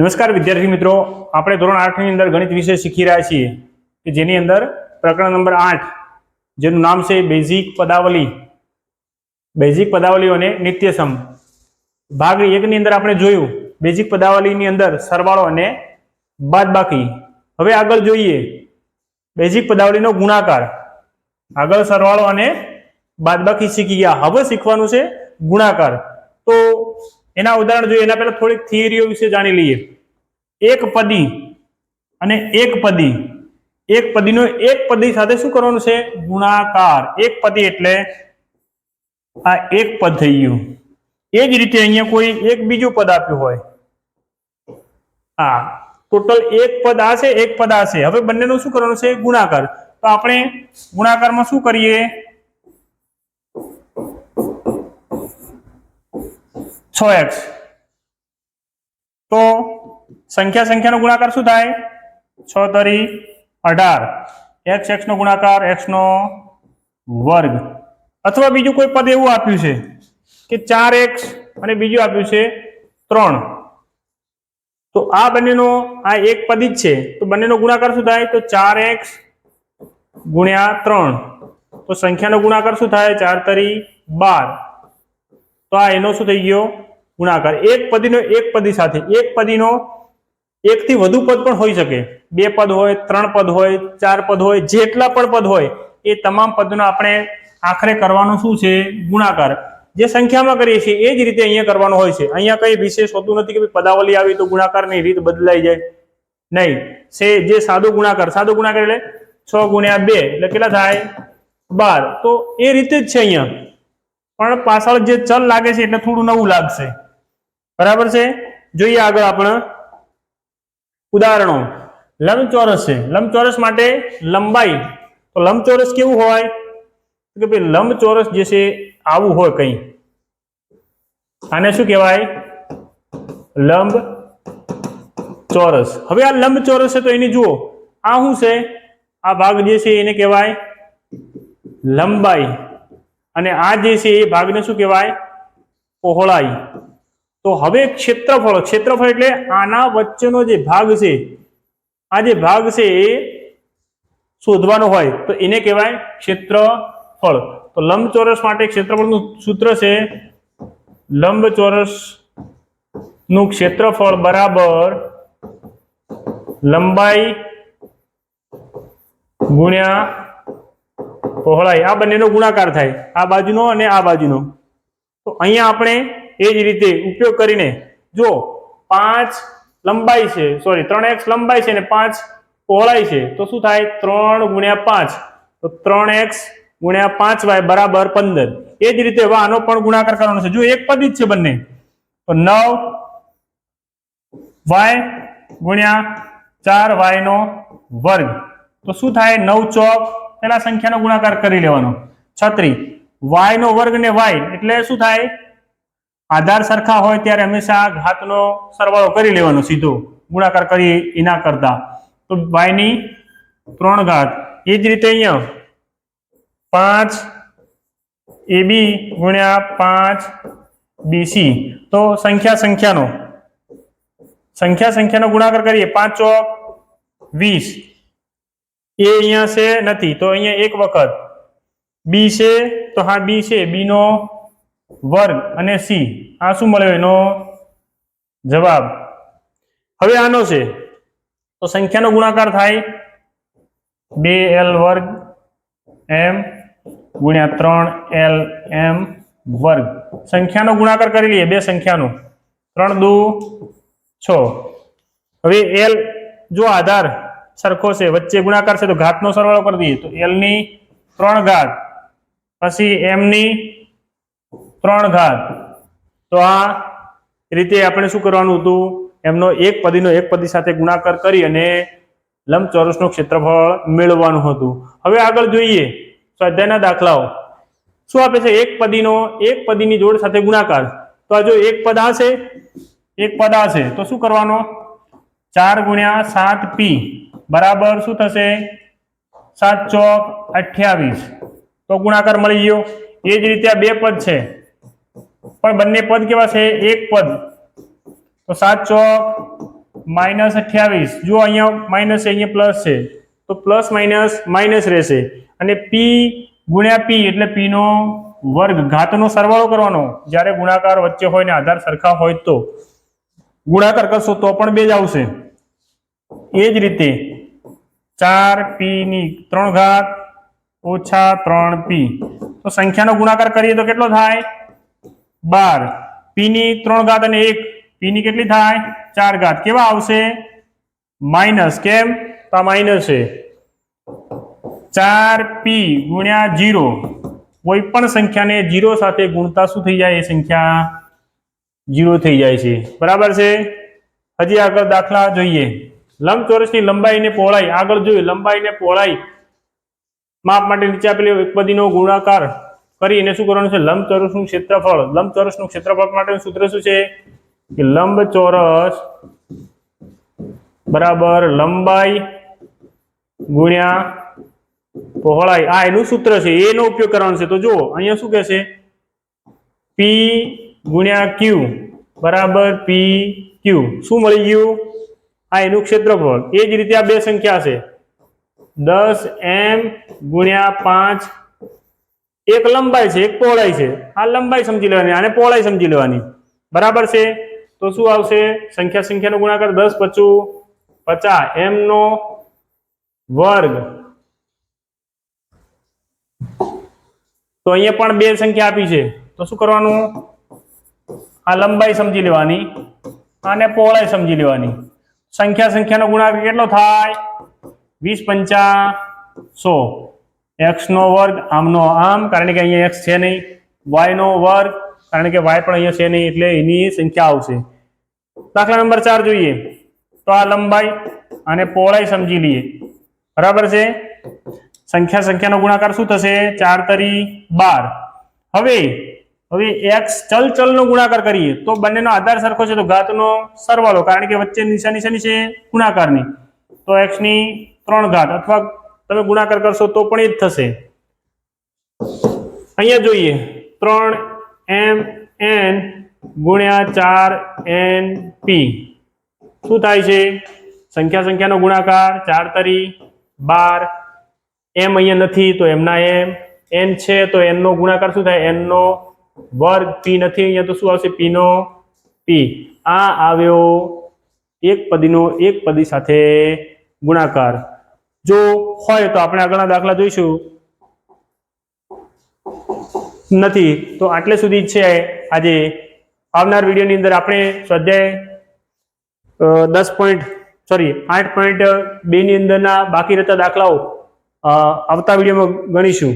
નમસ્કાર વિદ્યાર્થી મિત્રો. આપણે ધોરણ આઠની અંદર ગણિત વિષય શીખી રહ્યા છીએ કે જેની અંદર પ્રકરણ નંબર આઠ, જેનું નામ છે બેઝિક પદાવલી. બેઝિક પદાવલીઓ અને નિત્યસમ. ભાગ એકની અંદર આપણે જોયું બેઝિક પદાવલીની અંદર સરવાળો અને બાદબાકી. હવે આગળ જોઈએ બેઝિક પદાવલીનો ગુણાકાર. આગળ સરવાળો અને બાદબાકી શીખી ગયા. હવે શીખવાનું છે ગુણાકાર. તો એના ઉદાહરણ જોઈએ. એના પહેલા થોડીક થિયરીઓ વિશે જાણી લઈએ. એક પદી અને એક પદી. એક પદીનો એક પદી સાથે શું કરવાનું છે? ગુણાકાર. એક પદી એટલે આ એક પદ થઈ ગયું. એ જ રીતે અહીંયા કોઈ એક બીજું પદ આપ્યું હોય. હા, ટોટલ એક પદ આ છે, એક પદ આ છે. હવે બંનેનું શું કરવાનું છે? ગુણાકાર. તો આપણે ગુણાકારમાં શું કરીએ? છ એક્સ. તો સંખ્યા સંખ્યાનો ગુણાકાર શું થાય? છ તરી અઢાર. એક્સ એક્સનો ગુણાકાર એક્સનો વર્ગ. અથવા બીજું કોઈ પદ એવું આપ્યું છે કે ચાર એક્સ અને બીજું આપ્યું છે ત્રણ. તો આ બંનેનો, આ એક પદ જ છે. તો બંનેનો ગુણાકાર શું થાય? તો ચાર એક્સ ગુણ્યા ત્રણ. તો સંખ્યાનો ગુણાકાર શું થાય? ચાર તરી બાર. તો આ એનો શું થઈ ગયો? ગુણાકાર. એક પદીનો એક પદી સાથે. એક પદીનો એક થી વધુ પદ પણ હોઈ શકે. બે પદ હોય, ત્રણ પદ હોય, ચાર પદ હોય, જેટલા પણ પદ હોય, એ તમામ પદનો આપણે આખરે કરવાનો શું છે? ગુણાકાર. જે સંખ્યામાં કરીએ છીએ, એ જ રીતે અહીંયા કરવાનો હોય છે. અહીંયા કઈ વિશેષ હોતું નથી કે પદાવલી આવી તો ગુણાકારની રીત બદલાઈ જાય. નહીં. છે જે સાદો ગુણાકાર. સાદો ગુણાકાર એટલે છ ગુણ્યા બે. એટલે કેટલા થાય? બાર. તો એ રીતે જ છે અહીંયા. પણ પાછળ જે ચલ લાગે છે, એટલે થોડું નવું લાગશે. બરાબર છે? જોઈએ આગળ આપણે. ઉદાહરણો. લંબચોરસ છે. લંબચોરસ માટે લંબાઈ. તો લંબચોરસ કેવું હોય? કે ભાઈ લંબચોરસ જે છે આવું હોય કંઈ. આને શું કહેવાય? લંબ ચોરસ હવે આ લંબચોરસ છે તો એની જુઓ. આ શું છે? આ ભાગ જે છે એને કહેવાય લંબાઈ. અને આ જે છે એ ભાગને શું કહેવાય? પહોળાઈ. તો હવે ક્ષેત્રફળ ક્ષેત્રફળ એટલે આના વચ્ચેનો જે ભાગ છે, આ જે ભાગ છે એ શોધવાનો હોય, તો એને કહેવાય ક્ષેત્રફળ. તો લંબચોરસ માટે ક્ષેત્રફળનું સૂત્ર છે લંબચોરસનું ક્ષેત્રફળ બરાબર લંબાઈ ગુણ્યા પહોળાઈ. આ બંનેનો ગુણાકાર થાય, આ બાજુનો અને આ બાજુનો. તો અહીંયા આપણે એ જ રીતે ઉપયોગ કરીને જો પાંચ લંબાઈ છે સોરી ત્રણ એક્સ લંબાઈ છે અને પાંચ પહોળાઈ છે, તો શું થાય? ત્રણ ગુણ્યા પાંચ. તો ત્રણ એક્સ ગુણ્યા પાંચ વાય બરાબર પંદર. એ જ રીતે આનો પણ ગુણાકાર કરવાનો છે. જો એક પદ જ છે બંને, તો નવ વાય ગુણ્યા ચાર વાય નો વર્ગ. તો શું થાય? નવ ચોક. પેલા સંખ્યાનો ગુણાકાર કરી લેવાનો. છત્રી. વાય નો વર્ગ ને વાય, એટલે શું થાય? આધાર સરખા હોય ત્યારે હંમેશા ઘાતનો સરવાળો કરી લેવાનો, સીધો. ગુણાકાર કરી એના કરતા. તો વાયની ત્રણ ઘાત. એ જ રીતે અહીંયા પાંચ એ બી ગુણ્યા પાંચ બીસી તો સંખ્યા સંખ્યાનો. સંખ્યા સંખ્યાનો ગુણાકાર કરીએ, પાંચ ચોક વીસ. એ અહીંયા છે નથી, તો અહીંયા એક વખત. બી છે, તો હા, બી છે. બી નો વર્ગ અને સી. આ શું મળ્યો એનો જવાબ? હવે આનો છે. તો સંખ્યાનો ગુણાકાર થાય બે એલ વર્ગ એમ ગુણ્યા ત્રણ એલ એમ વર્ગ. સંખ્યાનો ગુણાકાર કરી લઈએ બે સંખ્યાનો. ત્રણ દુ છ. હવે એલ જો આધાર સરખો છે, વચ્ચે ગુણાકાર છે, તો ઘાતનો સરવાળો કરી દઈએ. તો એલની ત્રણ ઘાત. પછી એમ ની ત્રણ ઘાત. તો આ રીતે આપણે શું કરવાનું હતું? એમનો એક પદીનો એક પદી સાથે ગુણાકાર કરી અને લંબચોરસનું ક્ષેત્રફળ મેળવવાનું હતું. હવે આગળ જોઈએ. સ્વાધ્યાયના દાખલાઓ. શું આપે છે? એક પદીનો એક પદીની જોડ સાથે ગુણાકાર. તો આ જો એક પદ આ એક પદ આ તો શું કરવાનો? ચાર ગુણ્યા સાત પી બરાબર શું થશે? સાત ચોક અઠ્યાવીસ. તો ગુણાકાર મળી ગયો. એ જ રીતે આ બે પદ છે. પણ બંને પદ કેવા છે? એક પદ. તો સાત ચોક માઇનસ અઠ્યાવીસ. જો અહીંયા માઇનસ છે, અહીંયા પ્લસ છે. તો પ્લસ માઇનસ માઇનસ રહેશે. અને પી ગુણ્યા પી એટલે પી નો વર્ગ, ઘાતનો સરવાળો કરવાનો. જ્યારે ગુણાકાર વચ્ચે હોય ને આધાર સરખા હોય તો. ગુણાકાર કરશો તો પણ બે જ આવશે. એ જ રીતે ચાર પી ની ત્રણ ઘાત ઓછા ત્રણ પી તો સંખ્યાનો ગુણાકાર કરીએ તો કેટલો થાય? બાર. પી ની ત્રણ ઘાત અને એક. પી ની કેટલી થાય? ચાર ઘાત. કેવા આવશે? માઇનસ કેમ? તો આ માઇનસ છે. ચાર પી ગુણ્યા જીરો કોઈ પણ સંખ્યાને જીરો સાથે ગુણતા શું થઈ જાય? એ સંખ્યા જીરો થઈ જાય છે. બરાબર છે? હજી આગળ દાખલા જોઈએ. લંબચોરસની લંબાઈને પહોળાઈ. આગળ જોઈએ. લંબાઈને પહોળાઈ. માપ માટે નીચે આપેલી એકપદીનો ગુણાકાર કરીને શું કરવાનું છે? લંબચોરસનું ક્ષેત્રફળ. લંબચોરસનું ક્ષેત્રફળ માટેનું સૂત્ર શું છે? કે લંબચોરસ બરાબર લંબાઈ ગુણ્યા પહોળાઈ. આ એનું સૂત્ર છે. એનો ઉપયોગ કરવાનો છે. તો જુઓ, અહીંયા શું કહેશે પી ગુણ્યા ક્યુ બરાબર પી ક્યુ શું મળી ગયું? આ એનું ક્ષેત્રફળ. એ જ રીતે આ બે સંખ્યા છે. દસ એમ ગુણ્યા પાંચ એક લંબાઈ છે, એક પહોળાઈ છે. આ લંબાઈ સમજી લેવાની, આને પહોળાઈ સમજી લેવાની. બરાબર છે? તો શું આવશે? સંખ્યા સંખ્યાનો ગુણાકાર દસ, પચું, પચાસ. એમનો વર્ગ. તો અહીંયા પણ બે સંખ્યા આપી છે. તો શું કરવાનું? આ લંબાઈ સમજી લેવાની અને પહોળાઈ સમજી લેવાની. સંખ્યા સંખ્યાનો ગુણાકાર કેટલો થાય? વીસ પંચા સો. એક્સ નો વર્ગ, આમનો આમ, કારણ કે અહીંયા એક્સ છે નહીં. વાય નો વર્ગ, કારણ કે વાય પણ અહીંયા છે નહીં, એટલે એની સંખ્યા આવશે. દાખલા નંબર ચાર જોઈએ. તો આ લંબાઈ અને પહોળાઈ સમજી લઈએ. બરાબર છે? સંખ્યા સંખ્યાનો ગુણાકાર શું થશે? ચાર તરી બાર. હવે હવે એક્સ ચલ ચલનો ગુણાકાર કરીએ. તો બંનેનો આધાર સરખો છે, તો ઘાતનો સરવાળો, કારણ કે વચ્ચે નિશાની શેની છે? ગુણાકારની. તો એક્સની ત્રણ ઘાત, અથવા તમે ગુણાકાર કરશો તો પણ એ જ થશે. અહીંયા જોઈએ, ત્રણ એમ એન ગુણ્યા ચાર એન પી. શું થાય છે? સંખ્યા સંખ્યાનો ગુણાકાર, ચાર તરી, બાર. એમ અહીંયા નથી, તો એમના એમ. એન છે, તો એનનો ગુણાકાર શું થાય? એનનો વર્ગ પી નથી, અહીંયા તો શું આવશે? પીનો પી. આ આવ્યો એક પદીનો એક પદી સાથે ગુણાકાર. જો હોય તો આપણે આગળના દાખલા જોઈશું. નથી, તો આટલે સુધી છે આજે. આવનાર વિડીયોની અંદર આપણે સ્વાધ્યાય દસ પોઈન્ટ સોરી આઠ પોઈન્ટ બે ની અંદરના બાકી રહેતા દાખલાઓ આવતા વિડીયોમાં ગણીશું.